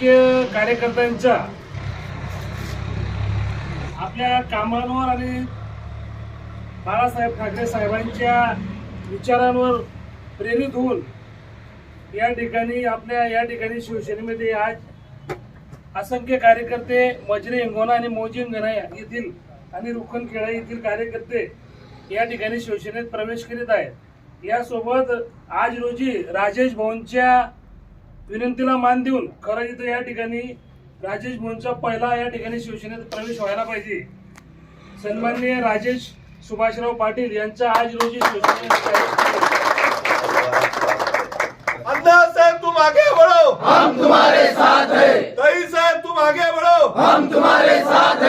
कार्यकर्त्यांच्या आपल्या कामांवर आणि बाळासाहेब ठाकरे साहेबांच्या विचारांवर प्रेरित होऊन या ठिकाणी आपल्या या ठिकाणी शिवसेनेमध्ये आज असंख्य कार्यकर्ते मजरे हिंगोना आणि मोजी हिंगणा येथील आणि रुखनखेडा येथील कार्यकर्ते या ठिकाणी शिवसेनेत प्रवेश करीत आहेत. यासोबत आज रोजी राजेश भवनच्या विनंतीला मान देऊन खरं इथं या ठिकाणी राजेश भाऊंचा पहिला या ठिकाणी शिवसेनेत प्रवेश व्हायला पाहिजे. सन्माननीय राजेश सुभाषराव पाटील यांचा आज रोजी शिवसेनेत प्रवेश अन्ना साहब तुम आगे बढ़ो हम तुम्हारे साथ हैं। साहब तुम आगे बढ़ो हम तुम्हारे साथ हैं।